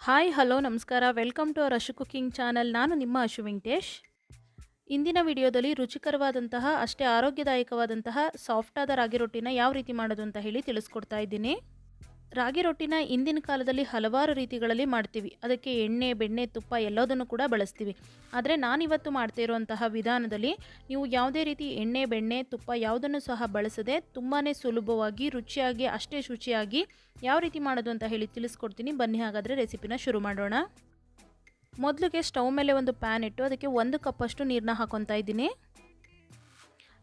Hi hello ನಮಸ್ಕಾರ. Welcome to our Ashu cooking channel ನಾನು ನಿಮ್ಮ ಅಶು ವೆಂಕಟೇಶ್ ಇಂದಿನ ವಿಡಿಯೋದಲ್ಲಿ ರುಚಿಕರವಾದಂತಹ, ಅಷ್ಟೇ ಆರೋಗ್ಯದಾಯಕವಾದಂತಹ ಸಾಫ್ಟಾದ ರಾಗಿ ರೊಟ್ಟಿನ ಯಾವ ರೀತಿ ಮಾಡೋದು ಅಂತ ಹೇಳಿ ತಿಳಿಸ್ಕೊಡ್ತಾ ಇದ್ದೀನಿ. ರಾಗಿ ರೊಟ್ಟಿನ ಇಂದಿನ ಕಾಲದಲ್ಲಿ ಹಲವಾರು ರೀತಿಗಳಲ್ಲಿ ಮಾಡ್ತೀವಿ. ಅದಕ್ಕೆ ಎಣ್ಣೆ, ಬೆಣ್ಣೆ, ತುಪ್ಪ ಎಲ್ಲದನ್ನು ಕೂಡ ಬಳಸ್ತೀವಿ. ಆದರೆ ನಾನಿವತ್ತು ಮಾಡ್ತಾ ಇರುವಂತಹ ವಿಧಾನದಲ್ಲಿ ನೀವು ಯಾವುದೇ ರೀತಿ ಎಣ್ಣೆ, ಬೆಣ್ಣೆ, ತುಪ್ಪ ಯಾವುದನ್ನು ಸಹ ಬಳಸದೆ ತುಂಬಾ ಸುಲಭವಾಗಿ, ರುಚಿಯಾಗಿ, ಅಷ್ಟೇ ಶುಚಿಯಾಗಿ ಯಾವ ರೀತಿ ಮಾಡೋದು ಅಂತ ಹೇಳಿ ತಿಳಿಸ್ಕೊಡ್ತೀನಿ. ಬನ್ನಿ ಹಾಗಾದರೆ ರೆಸಿಪಿನ ಶುರು ಮಾಡೋಣ. ಮೊದಲಿಗೆ ಸ್ಟವ್ ಮೇಲೆ ಒಂದು ಪ್ಯಾನ್ ಇಟ್ಟು ಅದಕ್ಕೆ ಒಂದು ಕಪ್ಪಷ್ಟು ನೀರನ್ನ ಹಾಕೊತಾ ಇದ್ದೀನಿ.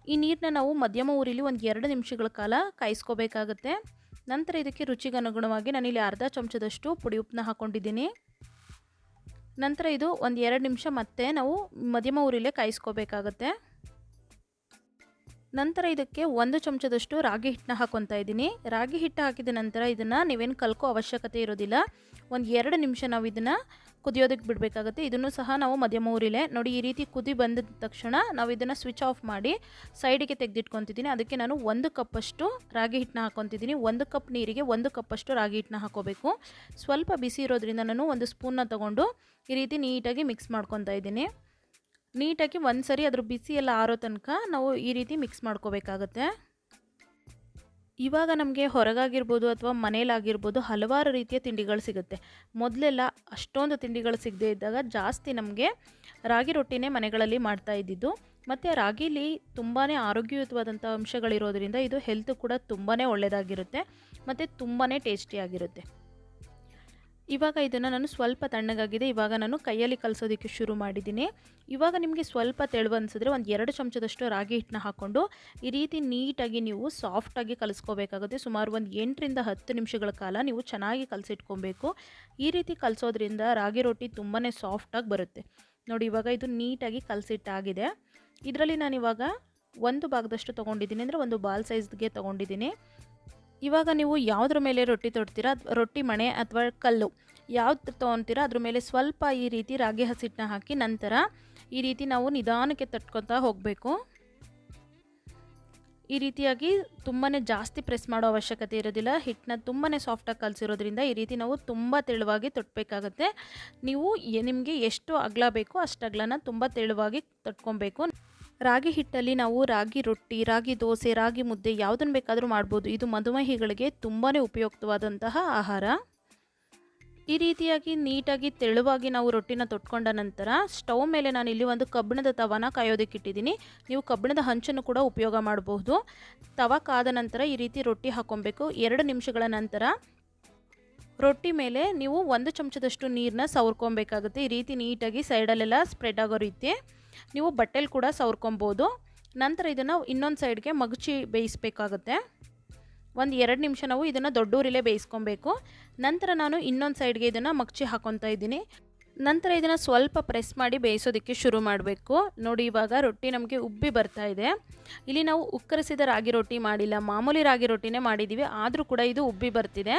ಈ ನೀರನ್ನ ನಾವು ಮಧ್ಯಮ ಊರಿಲಿ ಒಂದು ಎರಡು ನಿಮಿಷಗಳ ಕಾಲ ಕಾಯಿಸ್ಕೋಬೇಕಾಗತ್ತೆ. ನಂತರ ಇದಕ್ಕೆ ರುಚಿಗೆ ಅನುಗುಣವಾಗಿ ನಾನಿಲ್ಲಿ ಅರ್ಧ ಚಮಚದಷ್ಟು ಪುಡಿ ಉಪ್ಪನ್ನ ಹಾಕ್ಕೊಂಡಿದ್ದೀನಿ ನಂತರ ಇದು ಒಂದು ಎರಡು ನಿಮಿಷ ಮತ್ತೆ ನಾವು ಮಧ್ಯಮ ಊರಿಲ್ಲೇ ಕಾಯಿಸ್ಕೋಬೇಕಾಗತ್ತೆ. ನಂತರ ಇದಕ್ಕೆ ಒಂದು ಚಮಚದಷ್ಟು ರಾಗಿ ಹಿಟ್ಟನ್ನ ಹಾಕೊತಾ ಇದ್ದೀನಿ. ರಾಗಿ ಹಿಟ್ಟು ಹಾಕಿದ ನಂತರ ಇದನ್ನು ನೀವೇನು ಕಲ್ಕೋ ಅವಶ್ಯಕತೆ ಇರೋದಿಲ್ಲ. ಒಂದು ಎರಡು ನಿಮಿಷ ನಾವು ಇದನ್ನು ಕುದಿಯೋದಕ್ಕೆ ಬಿಡಬೇಕಾಗುತ್ತೆ. ಇದನ್ನು ಸಹ ನಾವು ಮಧ್ಯಮ ಊರಿಲೆ ನೋಡಿ ಈ ರೀತಿ ಕುದಿ ಬಂದ ತಕ್ಷಣ ನಾವು ಇದನ್ನು ಸ್ವಿಚ್ ಆಫ್ ಮಾಡಿ ಸೈಡಿಗೆ ತೆಗೆದಿಟ್ಕೊತಿದ್ದೀನಿ. ಅದಕ್ಕೆ ನಾನು ಒಂದು ಕಪ್ಪಷ್ಟು ರಾಗಿ ಹಿಟ್ಟನ್ನ ಹಾಕ್ಕೊತಿದ್ದೀನಿ ಒಂದು ಕಪ್ ನೀರಿಗೆ ಒಂದು ಕಪ್ಪಷ್ಟು ರಾಗಿ ಹಿಟ್ಟನ್ನ ಹಾಕೋಬೇಕು. ಸ್ವಲ್ಪ ಬಿಸಿ ಇರೋದ್ರಿಂದ ನಾನು ಒಂದು ಸ್ಪೂನ್ನ ತೊಗೊಂಡು ಈ ರೀತಿ ನೀಟಾಗಿ ಮಿಕ್ಸ್ ಮಾಡ್ಕೊತಾ ಇದ್ದೀನಿ. ನೀಟಾಗಿ ಒಂದು ಸರಿ ಅದ್ರ ಬಿಸಿ ಎಲ್ಲ ಆರೋ ತನಕ ನಾವು ಈ ರೀತಿ ಮಿಕ್ಸ್ ಮಾಡ್ಕೋಬೇಕಾಗತ್ತೆ. ಇವಾಗ ನಮಗೆ ಹೊರಗಾಗಿರ್ಬೋದು ಅಥವಾ ಮನೇಲಾಗಿರ್ಬೋದು ಹಲವಾರು ರೀತಿಯ ತಿಂಡಿಗಳು ಸಿಗುತ್ತೆ. ಮೊದಲೆಲ್ಲ ಅಷ್ಟೊಂದು ತಿಂಡಿಗಳು ಸಿಗದೇ ಇದ್ದಾಗ ಜಾಸ್ತಿ ನಮಗೆ ರಾಗಿ ರೊಟ್ಟಿನೇ ಮನೆಗಳಲ್ಲಿ ಮಾಡ್ತಾ ಇದ್ದಿದ್ದು. ಮತ್ತು ರಾಗಿಲಿ ತುಂಬಾ ಆರೋಗ್ಯಯುತವಾದಂಥ ಅಂಶಗಳಿರೋದ್ರಿಂದ ಇದು ಹೆಲ್ತ್ ಕೂಡ ತುಂಬಾ ಒಳ್ಳೆಯದಾಗಿರುತ್ತೆ ಮತ್ತು ತುಂಬಾ ಟೇಸ್ಟಿಯಾಗಿರುತ್ತೆ ಇವಾಗ ಇದನ್ನು ನಾನು ಸ್ವಲ್ಪ ತಣ್ಣಗಾಗಿದೆ. ಇವಾಗ ನಾನು ಕೈಯಲ್ಲಿ ಕಲಿಸೋದಕ್ಕೆ ಶುರು ಮಾಡಿದ್ದೀನಿ. ಇವಾಗ ನಿಮಗೆ ಸ್ವಲ್ಪ ತೆಳುವ ಅನಿಸಿದ್ರೆ ಒಂದು ಎರಡು ಚಮಚದಷ್ಟು ರಾಗಿ ಹಿಟ್ಟನ್ನ ಹಾಕ್ಕೊಂಡು ಈ ರೀತಿ ನೀಟಾಗಿ ನೀವು ಸಾಫ್ಟಾಗಿ ಕಲಿಸ್ಕೋಬೇಕಾಗುತ್ತೆ. ಸುಮಾರು ಒಂದು ಎಂಟರಿಂದ ಹತ್ತು ನಿಮಿಷಗಳ ಕಾಲ ನೀವು ಚೆನ್ನಾಗಿ ಕಲಸಿಟ್ಕೊಬೇಕು. ಈ ರೀತಿ ಕಲಿಸೋದ್ರಿಂದ ರಾಗಿ ರೊಟ್ಟಿ ತುಂಬಾ ಸಾಫ್ಟಾಗಿ ಬರುತ್ತೆ. ನೋಡಿ, ಇವಾಗ ಇದು ನೀಟಾಗಿ ಕಲಸಿಟ್ಟಾಗಿದೆ. ಇದರಲ್ಲಿ ನಾನಿವಾಗ ಒಂದು ಭಾಗದಷ್ಟು ತೊಗೊಂಡಿದ್ದೀನಿ ಅಂದರೆ ಒಂದು ಬಾಲ್ ಸೈಜ್ಗೆ ತೊಗೊಂಡಿದ್ದೀನಿ. ಇವಾಗ ನೀವು ಯಾವುದ್ರ ಮೇಲೆ ರೊಟ್ಟಿ ತೊಡ್ತೀರಾ? ರೊಟ್ಟಿ ಮಣೆ ಅಥವಾ ಕಲ್ಲು. ಯಾವ್ದು ತೊಗೊತೀರಾ ಅದ್ರ ಮೇಲೆ ಸ್ವಲ್ಪ ಈ ರೀತಿ ರಾಗಿ ಹಸಿಟ್ಟನ್ನ ಹಾಕಿ ನಂತರ ಈ ರೀತಿ ನಾವು ನಿಧಾನಕ್ಕೆ ತಟ್ಕೊತಾ ಹೋಗಬೇಕು. ಈ ರೀತಿಯಾಗಿ ತುಂಬಾ ಜಾಸ್ತಿ ಪ್ರೆಸ್ ಮಾಡೋ ಅವಶ್ಯಕತೆ ಇರೋದಿಲ್ಲ. ಹಿಟ್ಟನ್ನ ತುಂಬಾ ಸಾಫ್ಟಾಗಿ ಕಲಸಿರೋದ್ರಿಂದ ಈ ರೀತಿ ನಾವು ತುಂಬ ತೆಳುವಾಗಿ ತೊಟ್ಟಬೇಕಾಗತ್ತೆ ನೀವು ನಿಮಗೆ ಎಷ್ಟು ಅಗಲ ಬೇಕೋ ಅಷ್ಟು ಅಗ್ಲನ ತುಂಬ ತೆಳುವಾಗಿ ತಟ್ಕೊಬೇಕು. ರಾಗಿ ಹಿಟ್ಟಲ್ಲಿ ನಾವು ರಾಗಿ ರೊಟ್ಟಿ, ರಾಗಿ ದೋಸೆ, ರಾಗಿ ಮುದ್ದೆ ಯಾವುದನ್ನು ಬೇಕಾದರೂ ಮಾಡ್ಬೋದು. ಇದು ಮಧುಮೇಹಿಗಳಿಗೆ ತುಂಬಾ ಉಪಯುಕ್ತವಾದಂತಹ ಆಹಾರ. ಈ ರೀತಿಯಾಗಿ ನೀಟಾಗಿ ತೆಳುವಾಗಿ ನಾವು ರೊಟ್ಟಿನ ತೊಟ್ಕೊಂಡ ನಂತರ ಸ್ಟವ್ ಮೇಲೆ ನಾನು ಇಲ್ಲಿ ಒಂದು ಕಬ್ಬಿಣದ ತವನ ಕಾಯೋದಕ್ಕೆ ಇಟ್ಟಿದ್ದೀನಿ. ನೀವು ಕಬ್ಬಿಣದ ಹಂಚನ್ನು ಕೂಡ ಉಪಯೋಗ ಮಾಡಬಹುದು ತವ ಕಾದ ನಂತರ ಈ ರೀತಿ ರೊಟ್ಟಿ ಹಾಕೊಬೇಕು. ಎರಡು ನಿಮಿಷಗಳ ನಂತರ ರೊಟ್ಟಿ ಮೇಲೆ ನೀವು ಒಂದು ಚಮಚದಷ್ಟು ನೀರನ್ನ ಸವ್ರ್ಕೊಬೇಕಾಗುತ್ತೆ. ಈ ರೀತಿ ನೀಟಾಗಿ ಸೈಡಲ್ಲೆಲ್ಲ ಸ್ಪ್ರೆಡ್ ಆಗೋ ರೀತಿ ನೀವು ಬಟ್ಟೆಲಿ ಕೂಡ ಸವರ್ಕೊಬೋದು. ನಂತರ ಇದನ್ನು ಇನ್ನೊಂದು ಸೈಡ್ಗೆ ಮಗುಚಿ ಬೇಯಿಸಬೇಕಾಗುತ್ತೆ. ಒಂದು ಎರಡು ನಿಮಿಷ ನಾವು ಇದನ್ನು ದೊಡ್ಡೂರಿಲೇ ಬೇಯಿಸ್ಕೊಬೇಕು. ನಂತರ ನಾನು ಇನ್ನೊಂದು ಸೈಡ್ಗೆ ಇದನ್ನು ಮಗಚಿ ಹಾಕೊತಾ ಇದ್ದೀನಿ. ನಂತರ ಇದನ್ನು ಸ್ವಲ್ಪ ಪ್ರೆಸ್ ಮಾಡಿ ಬೇಯಿಸೋದಕ್ಕೆ ಶುರು ಮಾಡಬೇಕು. ನೋಡಿ, ಇವಾಗ ರೊಟ್ಟಿ ನಮಗೆ ಉಬ್ಬಿ ಬರ್ತಾ ಇದೆ. ಇಲ್ಲಿ ನಾವು ಉಕ್ಕರಿಸಿದ ರಾಗಿ ರೊಟ್ಟಿ ಮಾಡಿಲ್ಲ. ಮಾಮೂಲಿ ರಾಗಿ ರೊಟ್ಟಿನೇ ಮಾಡಿದ್ದೀವಿ ಆದರೂ ಕೂಡ ಇದು ಉಬ್ಬಿ ಬರ್ತಿದೆ.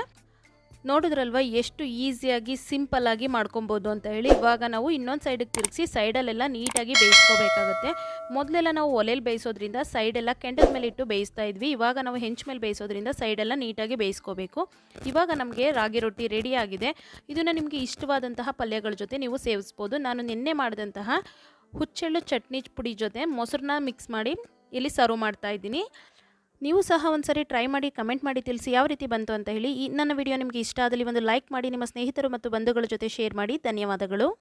ನೋಡಿದ್ರಲ್ವ, ಎಷ್ಟು ಈಸಿಯಾಗಿ ಸಿಂಪಲ್ಲಾಗಿ ಮಾಡ್ಕೊಬೋದು ಅಂತ ಹೇಳಿ ಇವಾಗ ನಾವು ಇನ್ನೊಂದು ಸೈಡಿಗೆ ತಿರುಗಿಸಿ ಸೈಡಲ್ಲೆಲ್ಲ ನೀಟಾಗಿ ಬೇಯಿಸ್ಕೋಬೇಕಾಗುತ್ತೆ. ಮೊದಲೆಲ್ಲ ನಾವು ಒಲೆಯಲ್ಲಿ ಬೇಯಿಸೋದ್ರಿಂದ ಸೈಡೆಲ್ಲ ಕೆಂಡದ ಮೇಲೆ ಇಟ್ಟು ಬೇಯಿಸ್ತಾ ಇದ್ವಿ. ಇವಾಗ ನಾವು ಹೆಂಚ ಮೇಲೆ ಬೇಯಿಸೋದ್ರಿಂದ ಸೈಡೆಲ್ಲ ನೀಟಾಗಿ ಬೇಯಿಸ್ಕೋಬೇಕು. ಇವಾಗ ನಮಗೆ ರಾಗಿ ರೊಟ್ಟಿ ರೆಡಿ ಆಗಿದೆ. ಇದನ್ನು ನಿಮಗೆ ಇಷ್ಟವಾದಂತಹ ಪಲ್ಯಗಳ ಜೊತೆ ನೀವು ಸೇವಿಸ್ಬೋದು. ನಾನು ನಿನ್ನೆ ಮಾಡಿದಂತಹ ಹುಚ್ಚೆಳ್ಳು ಚಟ್ನಿ ಪುಡಿ ಜೊತೆ ಮೊಸರನ್ನ ಮಿಕ್ಸ್ ಮಾಡಿ ಇಲ್ಲಿ ಸರ್ವ್ ಮಾಡ್ತಾ ಇದ್ದೀನಿ. ನೀವು ಸಹ ಒಂದು ಸರಿ ಟ್ರೈ ಮಾಡಿ ಕಮೆಂಟ್ ಮಾಡಿ ತಿಳಿಸಿ ಯಾವ ರೀತಿ ಬಂತು ಅಂತ ಹೇಳಿ. ಈ ನನ್ನ ವಿಡಿಯೋ ನಿಮಗೆ ಇಷ್ಟ ಆದಲ್ಲಿ ಒಂದು ಲೈಕ್ ಮಾಡಿ, ನಿಮ್ಮ ಸ್ನೇಹಿತರು ಮತ್ತು ಬಂಧುಗಳ ಜೊತೆ ಶೇರ್ ಮಾಡಿ. ಧನ್ಯವಾದಗಳು.